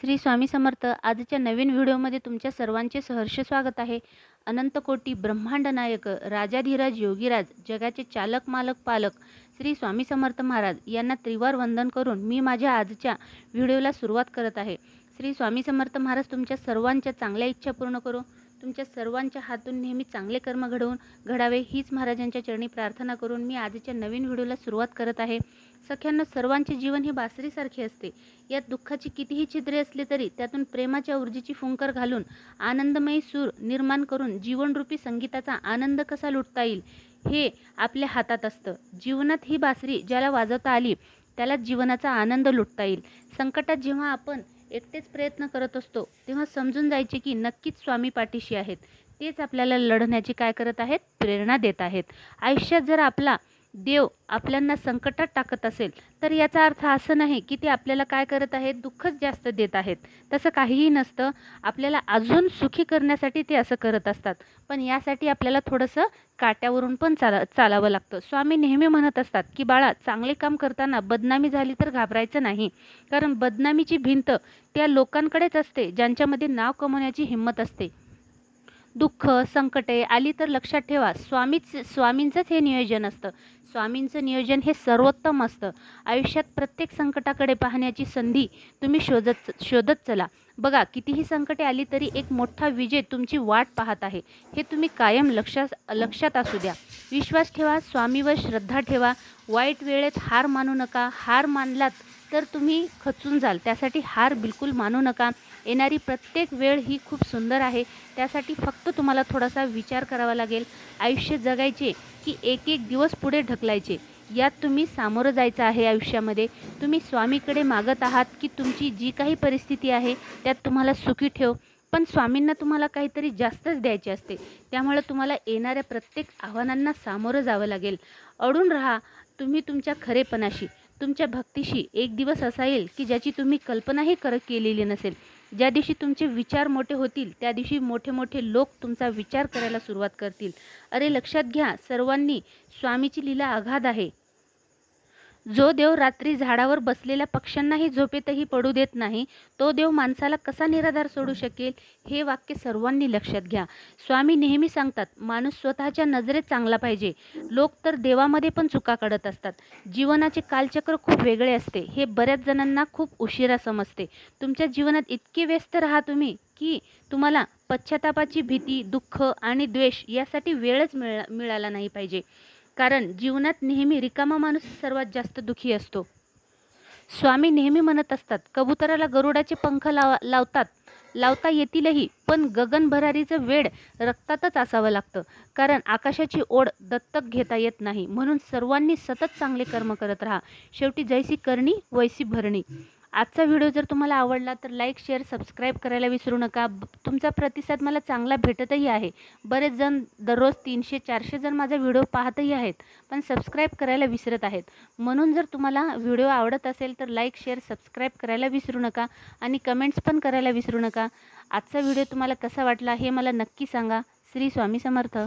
श्री स्वामी समर्थ आजच्या नवीन व्हिडिओमध्ये तुमच्या सर्वांचे सहर्ष स्वागत आहे. अनंतकोटी ब्रह्मांड नायक राजाधिराज योगीराज जगाचे चालक मालक पालक श्री स्वामी समर्थ महाराज यांना त्रिवार वंदन करून मी माझ्या आजच्या व्हिडिओला सुरुवात करत आहे. श्री स्वामी समर्थ महाराज तुमच्या सर्वांच्या चांगल्या इच्छा पूर्ण करो. तुमच्या सर्वांच्या हातून नेहमी चांगले कर्म घडवून घडावे हीच महाराजांच्या चरणी प्रार्थना करून मी आजच्या नवीन व्हिडिओला सुरुवात करत आहे. सख्यांना सर्वांचे जीवन हे बासरीसारखे असते. यात दुःखाची कितीही छिद्रे असली तरी त्यातून प्रेमाच्या ऊर्जेची फुंकर घालून आनंदमयी सूर निर्माण करून जीवनरूपी संगीताचा आनंद कसा लुटता येईल हे आपल्या हातात असतं. जीवनात ही बासरी ज्याला वाजवता आली त्याला जीवनाचा आनंद लुटता येईल. संकटात जेव्हा आपण एकटेच प्रयत्न करत असतो तेव्हा समजून जायचे की नक्कीच स्वामी पाठीशी आहेत. तेच आपल्याला लढण्याची काय करत आहेत? प्रेरणा देत आहेत. आयुष्यात जर आपला देव आपल्यांना संकटात टाकत असेल तर याचा अर्थ असं नाही की ते आपल्याला काय करत आहेत? दुःखच जास्त देत आहेत. तसं काहीही नसतं. आपल्याला अजून सुखी करण्यासाठी ते असं करत असतात. पण यासाठी आपल्याला थोडंसं काट्यावरून पण चाला चालावं लागतं. स्वामी नेहमी म्हणत असतात की बाळा चांगले काम करताना बदनामी झाली तर घाबरायचं नाही. कारण बदनामीची भिंत त्या लोकांकडेच असते ज्यांच्यामध्ये नाव कमवण्याची हिंमत असते. दुःख संकटे आली तर लक्षात ठेवा. स्वामीच स्वामींचंच हे नियोजन असतं. स्वामींचं नियोजन हे सर्वोत्तम असतं. आयुष्यात प्रत्येक संकटाकडे पाहण्याची संधी तुम्ही शोधत शोधत चला. बघा कितीही संकटे आली तरी एक मोठा विजय तुमची वाट पाहत आहे. हे तुम्ही कायम लक्षात लक्षात असू द्या. विश्वास ठेवा स्वामीवर श्रद्धा ठेवा. वाईट वेळेत हार मानू नका. हार मानलात तर तुम्ही खचून जाल. त्यासाठी हार बिलकुल मानू नका. येणारी प्रत्येक वेळ ही खूप सुंदर आहे. त्यासाठी फक्त तुम्हाला थोडासा विचार करावा लागेल. आयुष्य जगायचे की एक एक दिवस पुढे ढकलायचे. यात तुम्ही सामोरं जायचं आहे आयुष्यामध्ये. तुम्ही स्वामीकडे मागत आहात की तुमची जी काही परिस्थिती आहे त्यात तुम्हाला सुखी ठेव. पण स्वामींना तुम्हाला काहीतरी जास्तच द्यायचे असते. त्यामुळे तुम्हाला येणाऱ्या प्रत्येक आव्हानांना सामोरं जावं लागेल. अडून राहा. तुम्ही तुमच्या खरेपणाशी. तुमच्या भक्तीशी एक दिवस असा येईल की ज्याची तुम्ही कल्पनाही कर केलेली नसेल. ज्या दिवशी तुमचे विचार मोठे होतील त्या दिवशी मोठे मोठे लोक तुमचा विचार करायला सुरुवात करतील. अरे लक्षात घ्या सर्वांनी स्वामीची लीला अगाध आहे. जो देव रात्री झाडावर बसलेल्या पक्ष्यांनाही झोपेतही पडू देत नाही तो देव माणसाला कसा निराधार सोडू शकेल हे वाक्य सर्वांनी लक्षात घ्या. स्वामी नेहमी सांगतात माणूस स्वतःच्या नजरेत चांगला पाहिजे. लोक तर देवामध्ये पण चुका काढत असतात. जीवनाचे कालचक्र खूप वेगळे असते. हे बऱ्याच जणांना खूप उशिरा समजते. तुमच्या जीवनात इतके व्यस्त राहा तुम्ही की तुम्हाला पश्चातापाची भीती दुःख आणि द्वेष यासाठी वेळच मिळा मिळाला नाही पाहिजे. कारण जीवनात नेहमी रिकामा माणूस सर्वात जास्त दुखी असतो. स्वामी नेहमी म्हणत असतात कबुतराला गरुडाचे पंख लावा लावतात लावता येतीलही पण गगनभरारीचं वेळ वेड रक्तातच असावं लागतं कारण आकाशाची ओढ दत्तक घेता येत नाही. म्हणून सर्वांनी सतत चांगले कर्म करत राहा. शेवटी जैसी करणी वैसी भरणी. आजचा व्हिडिओ जर तुम्हाला आवडला तर लाईक शेअर सबस्क्राईब करायला विसरू नका. तुमचा प्रतिसाद मला चांगला भेटतही आहे. बरेच जण दररोज तीनशे चारशे जण माझा व्हिडिओ पाहतही आहेत पण सबस्क्राईब करायला विसरत आहेत. म्हणून जर तुम्हाला व्हिडिओ आवडत असेल तर लाईक शेअर सबस्क्राईब करायला विसरू नका आणि कमेंट्स पण करायला विसरू नका. आजचा व्हिडिओ तुम्हाला कसा वाटला हे मला नक्की सांगा. श्री स्वामी समर्थ.